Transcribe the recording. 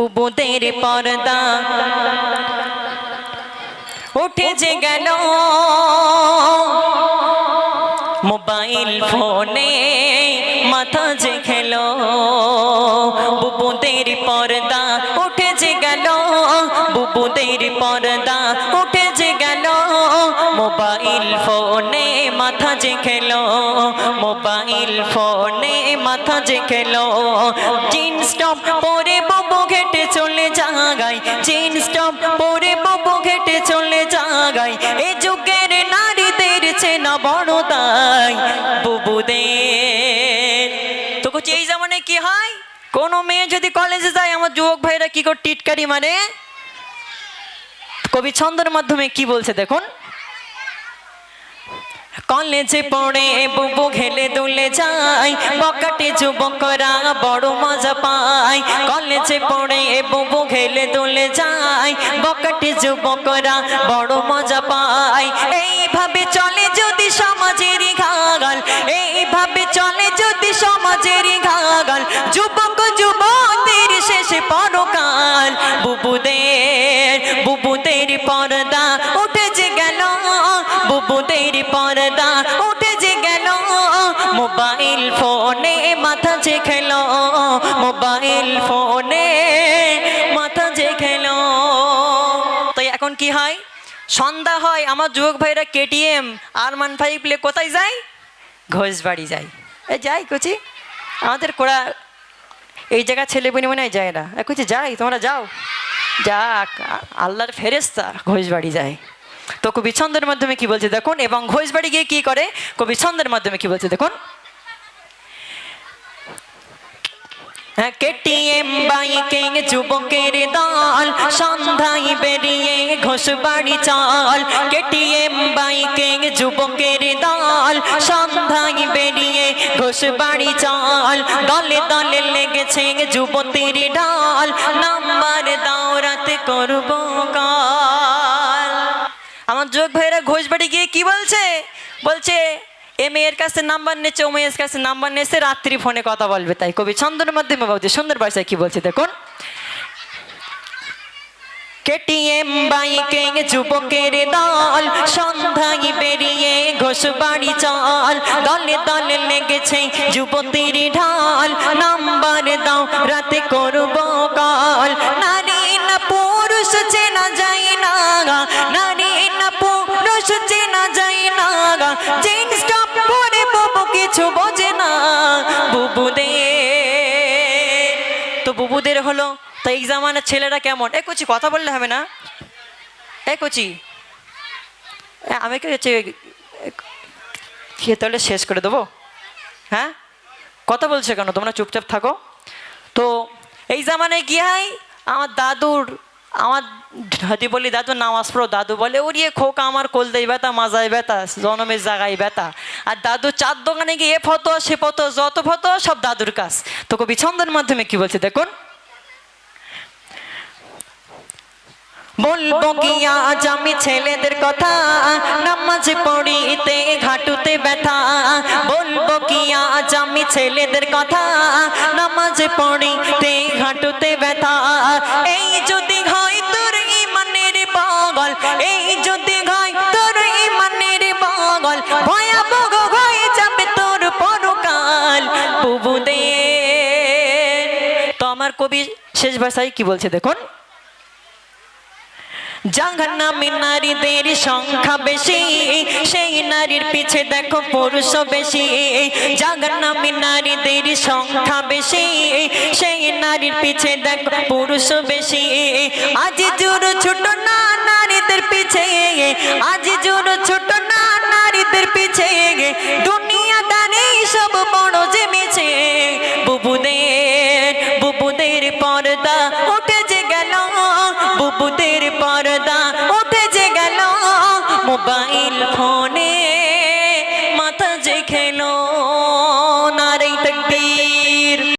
বুবুদের পর্দা। উঠে যে গেল। মোবাইল ফোনে মাথা যে খেলো। বুবুদের পর্দা উঠে যে গেল। বুবুদের পর্দা উঠে যে গেল। মোবাইল ফোনে মাথা যে খেলো। মোবাইল ফোনে মাথা যে খেলো। জিন্স টপ পরে বুবু বড় তাই বুবুদের তো কুচি এই জামানায় কি হয়? কোনো মেয়ে যদি কলেজে যায়, আমার যুবক ভাইরা কি করে টিটকারি মানে কবি ছন্দের মাধ্যমে কি বলছে দেখুন? কলেজে পড়ে বুবু ঘেলে দুলে যায় বকাটে যুবকরা বড় মজা পায়। কলেজে পড়ে বুবু ঘেলে দুলে যায় বকাটে যুবকরা বড় মজা পায়। এইভাবে শেষে পরকাল। বুবুদের বুবুদের পর্দা উঠে যে গেল বুবুদের পর্দা উঠে যে গেল। মোবাইল ফোনে মাথা যে খেলো। মোবাইল ফোনে মাথা যে খেলো। তো এখন কি হয়? সন্ধ্যা হয়, আমার যুবক ভাইরা কেটিএম আর মান ফাইভ প্লে কোথায় যায়? ঘোষ বাড়ি যায়। এ, যাই কুচি। আমাদের কোড়া এই জায়গা ছেলে বনি মনে যায় না। এ কুচি যাই তোমরা যাও। যাক আল্লাহর ফেরেস্তা ঘোষ বাড়ি যায়। তো কবি ছন্দের মাধ্যমে কি বলছে দেখুন এবং ঘোষ বাড়ি গিয়ে কি করে? কবি ছন্দের মাধ্যমে কি বলছে দেখুন। হ্যাঁ, কেটিএম বাইকে যুবকের দল সন্ধ্যায় বেরিয়ে ঘোষ বাড়ি চল। কেটিএম বাইকে যুবকের দল সন্ধ্যায় বেরিয়ে ঘোষ বাড়ি চল। দলে দলে লেগেছে যুবতীর ঢল। নাম্বার দাওরাত করব কাল। আমার যোগ ভাইরা ঘোষ বাড়ি গিয়ে কি বলছে? বলছে, এ মেয়ের কাছে নাম্বার নিচ্ছে, ও মেয়ের কাছে নাম্বার নিয়েছে রাত্রি ফোনে কথা বলবে। তাই কবি ছন্দের মাধ্যমে বলছে, সুন্দর ভাষায় কি বলছে দেখুন। কেটিএম বাইকে যুবকের দল, সন্ধ্যায় বেরিয়ে ঘোষ বাড়ি চল। দলে দলে লেগেছে যুবতীর ঢাল। নাম্বার দাও, রাতে করব কল। নারী না পুরুষ, চেনা যায় না নারী না পুরুষ, চেনা যায় না জিন্স টপ পরে বুবু কিছু বোঝে না। বুবুদের, তো বুবুদের হলো তো এই জামানের ছেলেরা কেমন? এ কচি, কথা বললে হবে না। এ কচি। আমি কি হচ্ছে, খেয়ে তাহলে শেষ করে দেবো? হ্যাঁ? কথা বলছে কেন? তোমরা চুপচাপ থাকো। তো এই জামানায় কি হয় আমার দাদুর, আমার যদি বলি দাদু নামাজ পড়ো দাদু বলে ওরিয়ে খোকা, আমার কোলদাই ব্যথা, মাজায় ব্যথা, জনমের জায়গায় ব্যথা। আর দাদু চার দোকানে গিয়ে এ ফতো সে ফতো যত ফতো সব দাদুর কাজ তো কবি ছন্দের মাধ্যমে কি বলছে, দেখুন। বলব কি, আজ আমি ছেলেদের কথা নামাজ পড়িতে, ঘাটুতে ব্যথা। বলব কি, আজ আমি ছেলেদের কথা নামাজ পড়িতে, ঘাটুতে ব্যথা। এই যদি হয় তোর ইমানের পাগল, এই যদি হয় তোর ইমানের পাগল, ভয়াবহ হয়ে যাবে তোর পরকাল। বুবুদের তো আমার কবি শেষ ভাষায় কি বলছে দেখুন। জাহান্নামী নারীদের সংখ্যা বেশি, সেই নারীর পিছে দেখো পুরুষ বেশি। জাহান্নামী নারীদের সংখ্যা বেশি, সেই নারীর পিছে দেখো পুরুষ বেশি। আজ জোর ছোট না নারীদের পিছে আজ জোর ছোট না নারীদের পিছে। দুনিয়া দানে সব বড় জেমেছে বুবুদের বুবুদের পর্দা উঠে যে গেল, বুবুদের মোবাইল ফোনে।